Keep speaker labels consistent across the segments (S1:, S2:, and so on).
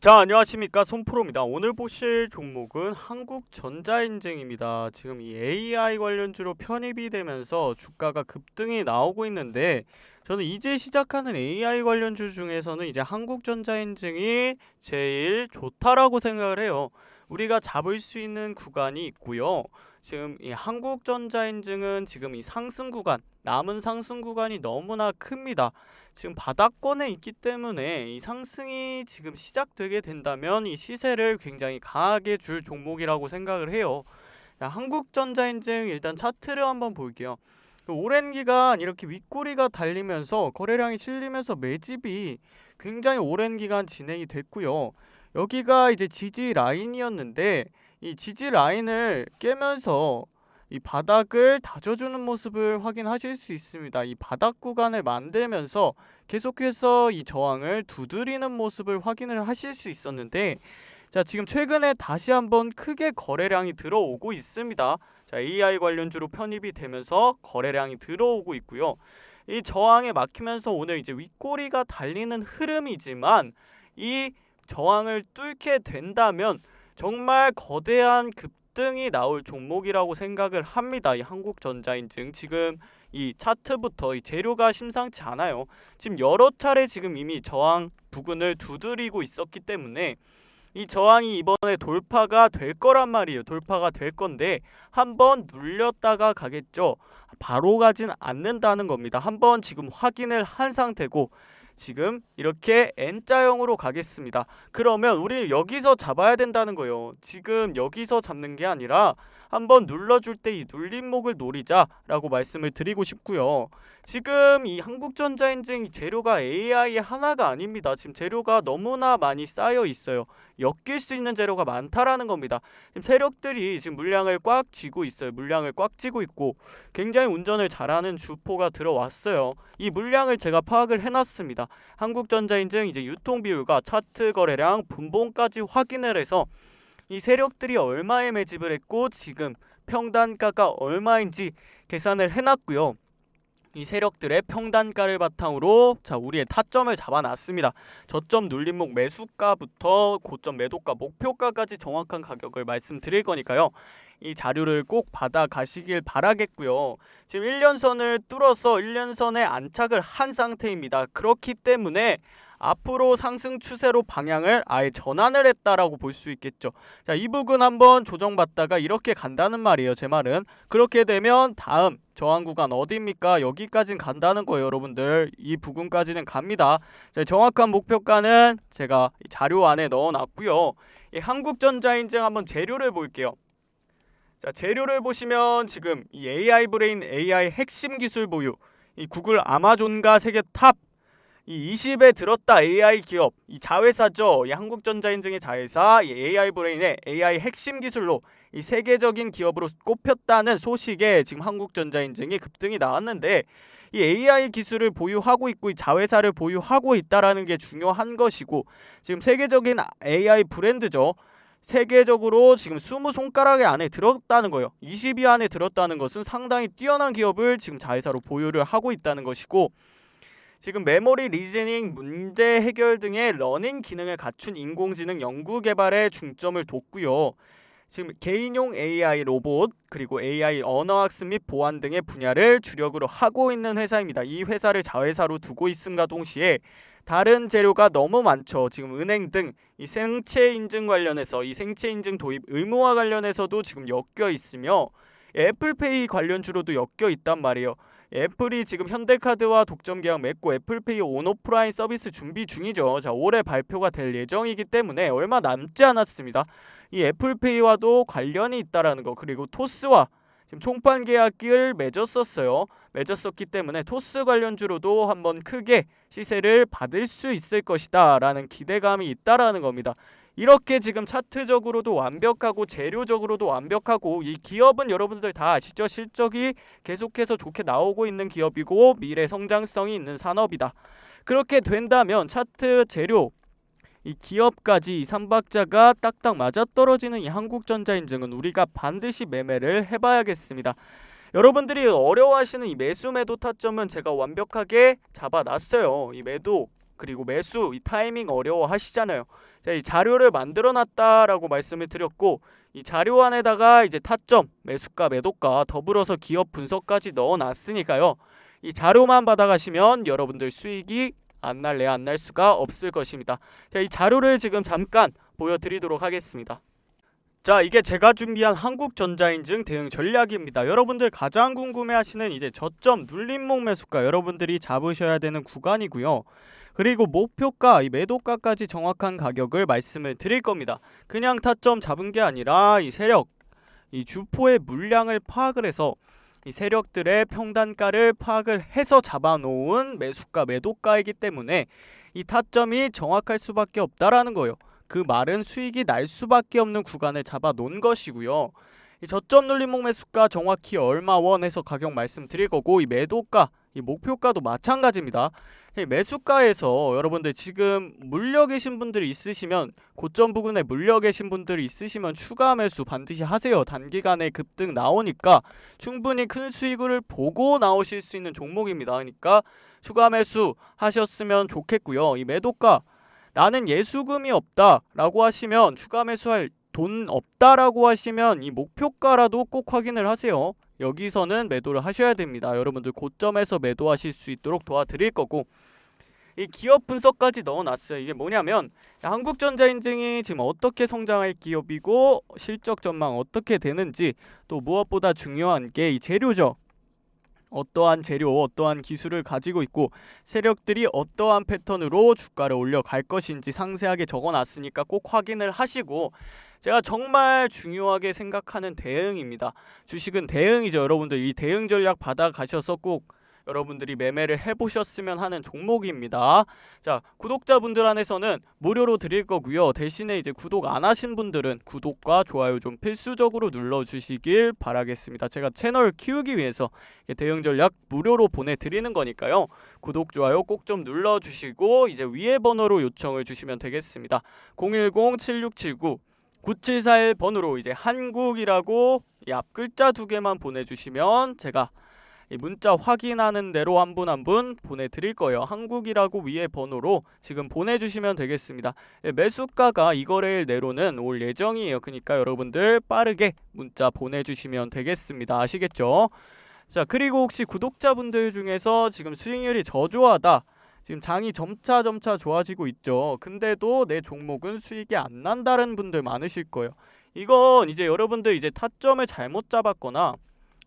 S1: 자 안녕하십니까. 손프로입니다. 오늘 보실 종목은 한국전자인증입니다. 지금 이 AI 관련주로 편입이 되면서 주가가 급등이 나오고 있는데 저는 이제 시작하는 AI 관련주 중에서는 이제 한국전자인증이 제일 좋다라고 생각을 해요. 우리가 잡을 수 있는 구간이 있고요 지금 이 한국전자인증은 지금 이 상승 구간 남은 상승 구간이 너무나 큽니다 지금 바닥권에 있기 때문에 이 상승이 지금 시작되게 된다면 이 시세를 굉장히 강하게 줄 종목이라고 생각을 해요. 자, 한국전자인증 일단 차트를 한번 볼게요. 그 오랜 기간 이렇게 윗꼬리가 달리면서 거래량이 실리면서 매집이 굉장히 오랜 기간 진행이 됐고요. 여기가 이제 지지 라인이었는데 이 지지 라인을 깨면서 이 바닥을 다져주는 모습을 확인하실 수 있습니다. 이 바닥 구간을 만들면서 계속해서 이 저항을 두드리는 모습을 확인을 하실 수 있었는데 자 지금 최근에 다시 한번 크게 거래량이 들어오고 있습니다. 자 AI 관련주로 편입이 되면서 거래량이 들어오고 있고요. 이 저항에 막히면서 오늘 이제 윗꼬리가 달리는 흐름이지만 이 저항을 뚫게 된다면 정말 거대한 급 등이 나올 종목이라고 생각을 합니다. 이 한국전자인증 지금 이 차트부터 이 재료가 심상치 않아요. 지금 여러 차례 지금 이미 저항 부근을 두드리고 있었기 때문에 이 저항이 이번에 돌파가 될 거란 말이에요. 돌파가 될 건데 한번 눌렸다가 가겠죠. 바로 가진 않는다는 겁니다. 한번 지금 확인을 한 상태고 지금 이렇게 N자형으로 가겠습니다. 그러면 우리 여기서 잡아야 된다는 거예요. 지금 여기서 잡는 게 아니라 한번 눌러줄 때 이 눌림목을 노리자라고 말씀을 드리고 싶고요. 지금 이 한국전자인증 재료가 AI 하나가 아닙니다. 지금 재료가 너무나 많이 쌓여 있어요. 엮일 수 있는 재료가 많다라는 겁니다. 지금 세력들이 지금 물량을 꽉 쥐고 있어요. 물량을 꽉 쥐고 있고 굉장히 운전을 잘하는 주포가 들어왔어요. 이 물량을 제가 파악을 해놨습니다. 한국전자인증 이제 유통 비율과 차트 거래량 분봉까지 확인을 해서 이 세력들이 얼마에 매집을 했고 지금 평단가가 얼마인지 계산을 해놨고요. 이 세력들의 평단가를 바탕으로 자 우리의 타점을 잡아놨습니다. 저점 눌림목 매수가부터 고점 매도가 목표가까지 정확한 가격을 말씀드릴 거니까요. 이 자료를 꼭 받아 가시길 바라겠고요. 지금 1년선을 뚫어서 1년선에 안착을 한 상태입니다. 그렇기 때문에 앞으로 상승 추세로 방향을 아예 전환을 했다라고 볼 수 있겠죠. 자, 이 부분 한번 조정받다가 이렇게 간다는 말이에요. 제 말은. 그렇게 되면 다음 저항 구간 어디입니까? 여기까지는 간다는 거예요, 여러분들. 이 부분까지는 갑니다. 자, 정확한 목표가는 제가 자료 안에 넣어 놨고요. 이 한국전자 인증 한번 재료를 볼게요. 자, 재료를 보시면 지금 이 AI 브레인 AI 핵심 기술 보유 이 구글 아마존과 세계 탑 이 20에 들었다 AI 기업 이 자회사죠. 이 한국전자인증의 자회사 이 AI 브레인의 AI 핵심 기술로 이 세계적인 기업으로 꼽혔다는 소식에 지금 한국전자인증이 급등이 나왔는데 이 AI 기술을 보유하고 있고 이 자회사를 보유하고 있다라는 게 중요한 것이고 지금 세계적인 AI 브랜드죠. 세계적으로 지금 20손가락의 안에 들었다는 거예요. 20위 안에 들었다는 것은 상당히 뛰어난 기업을 지금 자회사로 보유를 하고 있다는 것이고 지금 메모리 리즈닝 문제 해결 등의 러닝 기능을 갖춘 인공지능 연구 개발에 중점을 뒀고요. 지금 개인용 AI 로봇 그리고 AI 언어 학습 및 보안 등의 분야를 주력으로 하고 있는 회사입니다. 이 회사를 자회사로 두고 있음과 동시에 다른 재료가 너무 많죠. 지금 은행 등 이 생체 인증 관련해서 이 생체 인증 도입 의무화 관련해서도 지금 엮여 있으며 애플페이 관련주로도 엮여 있단 말이에요. 애플이 지금 현대카드와 독점 계약 맺고 애플페이 온오프라인 서비스 준비 중이죠. 자, 올해 발표가 될 예정이기 때문에 얼마 남지 않았습니다. 이 애플페이와도 관련이 있다라는 거 그리고 토스와 지금 총판 계약을 맺었었어요. 맺었었기 때문에 토스 관련주로도 한번 크게 시세를 받을 수 있을 것이다라는 기대감이 있다라는 겁니다. 이렇게 지금 차트적으로도 완벽하고 재료적으로도 완벽하고 이 기업은 여러분들 다 아시죠? 실적이 계속해서 좋게 나오고 있는 기업이고 미래 성장성이 있는 산업이다. 그렇게 된다면 차트 재료 이 기업까지 이 삼박자가 딱딱 맞아떨어지는 이 한국전자인증은 우리가 반드시 매매를 해봐야겠습니다. 여러분들이 어려워하시는 이 매수 매도 타점은 제가 완벽하게 잡아놨어요. 이 매도 그리고 매수 이 타이밍 어려워하시잖아요. 자, 이 자료를 만들어 놨다라고 말씀을 드렸고 이 자료 안에다가 이제 타점, 매수가, 매도가 더불어서 기업 분석까지 넣어 놨으니까요. 이 자료만 받아가시면 여러분들 수익이 안 날래 안 날 수가 없을 것입니다. 자, 이 자료를 지금 잠깐 보여드리도록 하겠습니다. 자, 이게 제가 준비한 한국전자인증 대응 전략입니다. 여러분들 가장 궁금해하시는 이제 저점 눌림목 매수가 여러분들이 잡으셔야 되는 구간이고요. 그리고 목표가, 이 매도가까지 정확한 가격을 말씀을 드릴 겁니다. 그냥 타점 잡은 게 아니라 이 세력, 이 주포의 물량을 파악을 해서 이 세력들의 평단가를 파악을 해서 잡아놓은 매수가, 매도가이기 때문에 이 타점이 정확할 수밖에 없다라는 거예요. 그 말은 수익이 날 수밖에 없는 구간을 잡아 놓은 것이고요. 이 저점 눌림목 매수가 정확히 얼마 원 해서 가격 말씀드릴 거고 이 매도가, 이 목표가도 마찬가지입니다. 이 매수가에서 여러분들 지금 물려 계신 분들이 있으시면 고점 부근에 물려 계신 분들이 있으시면 추가 매수 반드시 하세요. 단기간에 급등 나오니까 충분히 큰 수익을 보고 나오실 수 있는 종목입니다. 그러니까 추가 매수 하셨으면 좋겠고요. 이 매도가 나는 예수금이 없다라고 하시면 추가 매수할 돈 없다라고 하시면 이 목표가라도 꼭 확인을 하세요. 여기서는 매도를 하셔야 됩니다. 여러분들 고점에서 매도하실 수 있도록 도와드릴 거고 이 기업 분석까지 넣어놨어요. 이게 뭐냐면 한국전자인증이 지금 어떻게 성장할 기업이고 실적 전망 어떻게 되는지 또 무엇보다 중요한 게 이 재료죠. 어떠한 재료, 어떠한 기술을 가지고 있고 세력들이 어떠한 패턴으로 주가를 올려갈 것인지 상세하게 적어놨으니까 꼭 확인을 하시고 제가 정말 중요하게 생각하는 대응입니다. 주식은 대응이죠. 여러분들 이 대응 전략 받아 가셔서 꼭 여러분들이 매매를 해보셨으면 하는 종목입니다. 자, 구독자분들 안에서는 무료로 드릴 거고요. 대신에 이제 구독 안 하신 분들은 구독과 좋아요 좀 필수적으로 눌러주시길 바라겠습니다. 제가 채널 키우기 위해서 대응 전략 무료로 보내드리는 거니까요. 구독, 좋아요 꼭 좀 눌러주시고 이제 위에 번호로 요청을 주시면 되겠습니다. 010-7679 9741 번호로 이제 한국이라고 이 앞 글자 두 개만 보내주시면 제가 이 문자 확인하는 대로 한 분 한 분 보내드릴 거예요. 한국이라고 위에 번호로 지금 보내주시면 되겠습니다. 예, 매수가가 이 거래일 내로는 올 예정이에요. 그러니까 여러분들 빠르게 문자 보내주시면 되겠습니다. 아시겠죠? 자 그리고 혹시 구독자분들 중에서 지금 수익률이 저조하다. 지금 장이 점차 점차 좋아지고 있죠. 근데도 내 종목은 수익이 안 난다는 분들 많으실 거예요. 이건 이제 여러분들 이제 타점을 잘못 잡았거나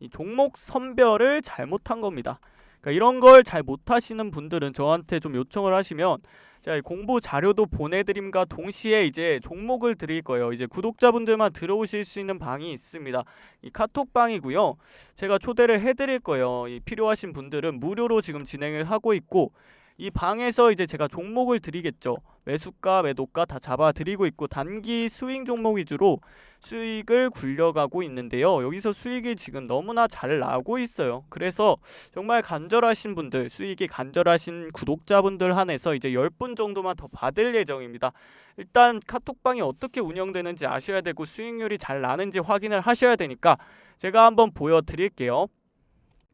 S1: 이 종목 선별을 잘못한 겁니다. 그러니까 이런 걸 잘 못하시는 분들은 저한테 좀 요청을 하시면 제가 공부 자료도 보내드림과 동시에 이제 종목을 드릴 거예요. 이제 구독자분들만 들어오실 수 있는 방이 있습니다. 이 카톡방이고요. 제가 초대를 해드릴 거예요. 이 필요하신 분들은 무료로 지금 진행을 하고 있고 이 방에서 이제 제가 종목을 드리겠죠. 매수가, 매도가 다 잡아드리고 있고 단기 스윙 종목 위주로 수익을 굴려가고 있는데요. 여기서 수익이 지금 너무나 잘 나고 있어요. 그래서 정말 간절하신 분들, 수익이 간절하신 구독자분들 한해서 이제 10분 정도만 더 받을 예정입니다. 일단 카톡방이 어떻게 운영되는지 아셔야 되고 수익률이 잘 나는지 확인을 하셔야 되니까 제가 한번 보여드릴게요.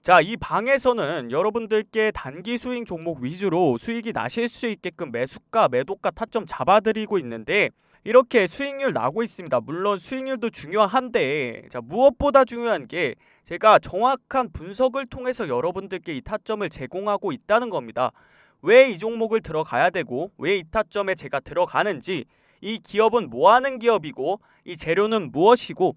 S1: 자, 이 방에서는 여러분들께 단기 수익 종목 위주로 수익이 나실 수 있게끔 매수가, 매도가 타점 잡아드리고 있는데 이렇게 수익률 나고 있습니다. 물론 수익률도 중요한데 자, 무엇보다 중요한 게 제가 정확한 분석을 통해서 여러분들께 이 타점을 제공하고 있다는 겁니다. 왜 이 종목을 들어가야 되고 왜 이 타점에 제가 들어가는지 이 기업은 뭐 하는 기업이고 이 재료는 무엇이고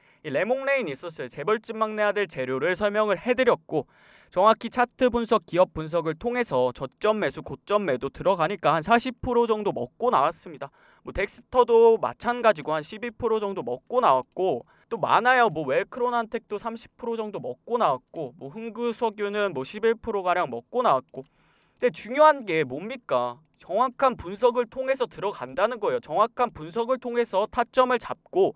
S1: 레몽레인 있었어요. 재벌집 막내 아들 재료를 설명을 해드렸고 정확히 차트 분석, 기업 분석을 통해서 저점 매수, 고점 매도 들어가니까 한 40% 정도 먹고 나왔습니다. 뭐 덱스터도 마찬가지고 한 12% 정도 먹고 나왔고 또 많아요. 뭐 웰크론한텍도 30% 정도 먹고 나왔고 뭐 흥구석유는 뭐 11% 가량 먹고 나왔고 근데 중요한 게 뭡니까? 정확한 분석을 통해서 들어간다는 거예요. 정확한 분석을 통해서 타점을 잡고